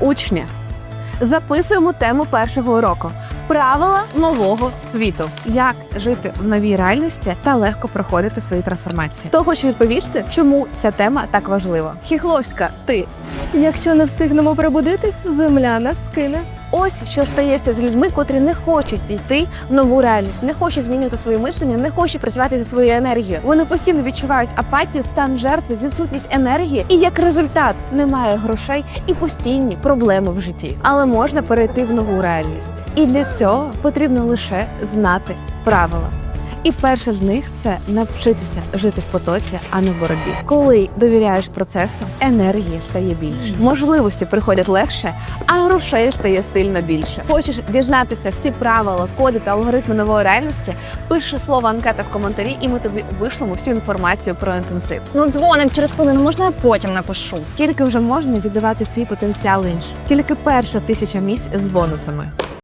Учні, записуємо тему першого уроку правила нового світу. Як жити в новій реальності та легко проходити свої трансформації? То хочу відповісти, чому ця тема так важлива? Хіхловська, ти Якщо не встигнемо пробудитись, земля нас скине. Ось що стається з людьми, котрі не хочуть йти в нову реальність, не хочуть змінювати своє мислення, не хочуть працювати за своєю енергією. Вони постійно відчувають апатію, стан жертви, відсутність енергії, і як результат немає грошей і постійні проблеми в житті. Але можна перейти в нову реальність. І для цього потрібно лише знати правила. І перше з них це навчитися жити в потоці, а не в боротьбі. Коли довіряєш процесу, енергії стає більше. Можливості приходять легше, а грошей стає сильно більше. Хочеш дізнатися всі правила, коди та алгоритми нової реальності? Пиши слово анкета в коментарі, і ми тобі вишлемо всю інформацію про інтенсив. Ну, дзвоник через хвилину, можна я потім напишу. Скільки вже можна віддавати свій потенціал іншим? Тільки перша тисяча місць з бонусами.